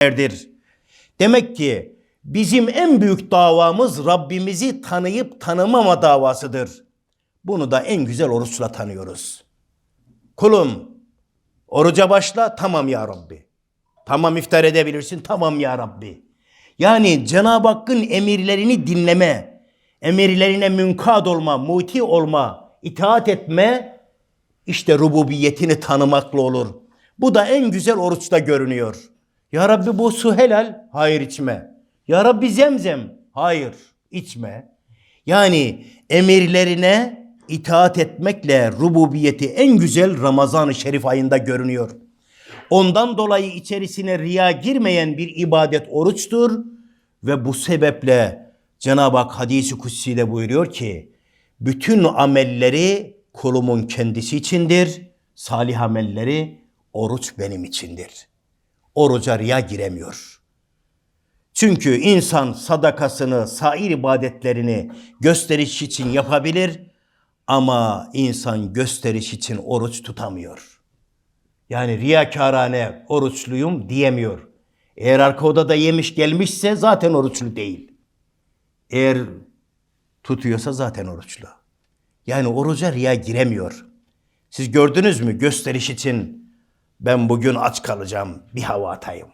erdir. Demek ki bizim en büyük davamız Rabbimizi tanıyıp tanımama davasıdır. Bunu da en güzel oruçla tanıyoruz. Kulum oruca başla tamam ya Rabbi. Tamam iftar edebilirsin tamam ya Rabbi. Yani Cenab-ı Hakk'ın emirlerini dinleme, emirlerine münkad olma, muti olma, itaat etme işte rububiyetini tanımakla olur. Bu da en güzel oruçta görünüyor. Ya Rabbi bu su helal. Hayır içme. Ya Rabbi zemzem. Hayır içme. Yani emirlerine itaat etmekle rububiyeti en güzel Ramazan-ı Şerif ayında görünüyor. Ondan dolayı içerisine riya girmeyen bir ibadet oruçtur ve bu sebeple Cenab-ı Hak hadisi kutsi'de buyuruyor ki bütün amelleri kulumun kendisi içindir. Salih amelleri oruç benim içindir. Oruca riya giremiyor. Çünkü insan sadakasını, sair ibadetlerini gösteriş için yapabilir ama insan gösteriş için oruç tutamıyor. Yani riyakarane oruçluyum diyemiyor. Eğer arka odada yemiş gelmişse zaten oruçlu değil. Eğer tutuyorsa zaten oruçlu. Yani oruca riya giremiyor. Siz gördünüz mü gösteriş için ben bugün aç kalacağım bir hava atayım.